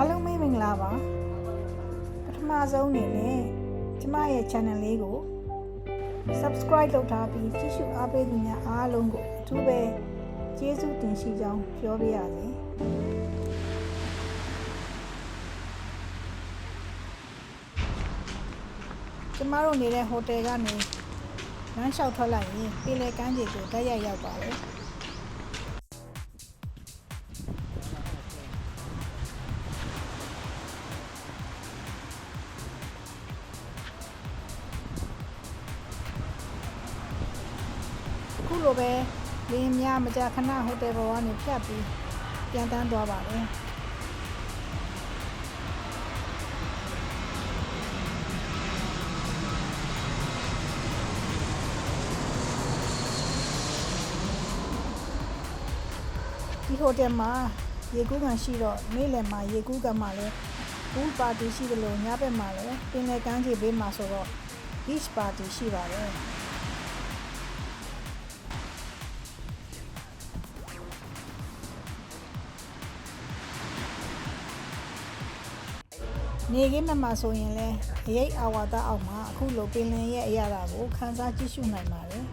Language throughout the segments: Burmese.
အားလုံးပဲမင်္ဂလာပါပထမဆုံးအနေနဲ့ကျမရဲ့ channel လေးကို subscribe လုပ်ထားပြီးကြည့်ရှုအားပေးနေကြအားလုံးကိုအထူးပဲကျေးဇူးတင်ရှိကြောင်းပြောပြရစေကျမတို့နေတဲ့ဟိုတယ်ကနေလမ်းလျှောက်ထွက်လိုက်ရင်ပြည်လေကမ်းခြေကိုတက်ရိုက်ရောက်ပါတယ် လိုပဲလင်းများမကြာခဏဟိုတယ်ဘောကနေဖြတ်ပြီးပြန်တန်းသွားပါတယ်ဒီဟိုတယ်မှာရေကူးကန်ရှိတော့နေ့လယ်မှာရေကူးကန်မှာလည်းဘူးပါတီရှိတယ်လို့ညဘက်မှာလည်းပင်လယ်ကမ်းခြေဘေးမှာဆိုတော့ beach party ရှိပါတယ် နေကင်းမမှာဆိုရင်လည်းအရေးအာဝါဒအောက်မှာအခုလိုပင်လင်ရဲ့အရာတာကိုခန်းစားကြည့်ရှုနိုင်ပါတယ်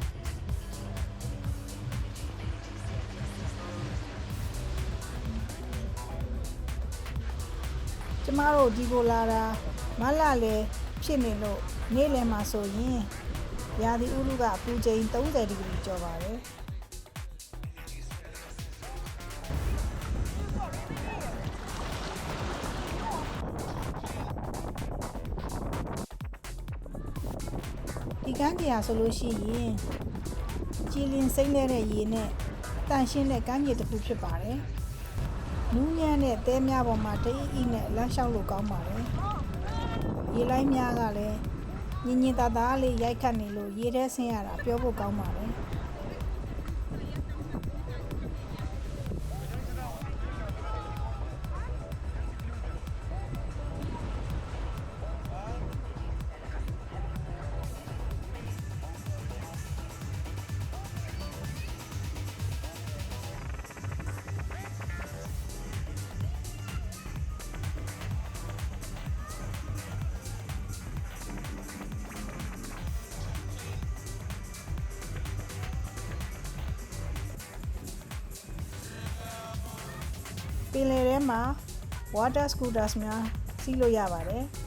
ကျမတို့ဒီကိုလာတာမလလည်းဖြစ်နေလို့နေ့လယ်မှာဆိုရင်ရာသီဥတုကအပူချိန်30ဒီဂရီကျော်ပါတယ် ဒီကမ်းခြေဟာဆိုလို့ရှိရင်ကြည်လင်စိမ့်တဲ့ရေနဲ့တန့်ရှင်းတဲ့ကမ်းခြေတစ်ခုဖြစ်ပါတယ်။နူးညံ့တဲ့တဲများပေါ်မှာတအိအိနဲ့လမ်းလျှောက်လို့ကောင်းပါတယ်။ရေလိုင်းများကလည်းညင်ညင်သာသာလေးရိုက်ခတ်နေလို့ရေထဲဆင်းရတာပြောဖို့ကောင်းပါတယ်။ ပင်လယ်ထဲမှာ water scooters များ စီးလို့ရပါတယ်။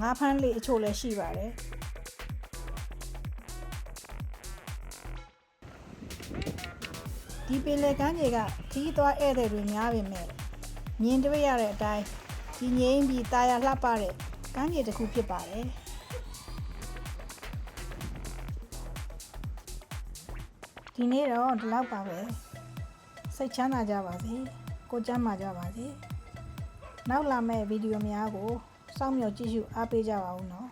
ငါးဖမ်းလေးအချို့လည်းရှိပါတယ်ဒီပင်လယ်ကမ်းခြေကခီးသွားဧည့်သည်တွေများပေမဲ့မြင်တွေ့ရတဲ့အတိုင်းဒီငိမ့်ပြီးတာယာလှပတဲ့ကမ်းခြေတစ်ခုဖြစ်ပါတယ်ဒီနေ့တော့ဒီလောက်ပါပဲစိတ်ချမ်းသာကြပါစေကိုယ်ကျမ်းမာကြပါစေနောက်လာမယ့်ဗီဒီယိုများကို စောင့်မျှော်ကြည့်ရှုအားပေးကြပါဦးနော်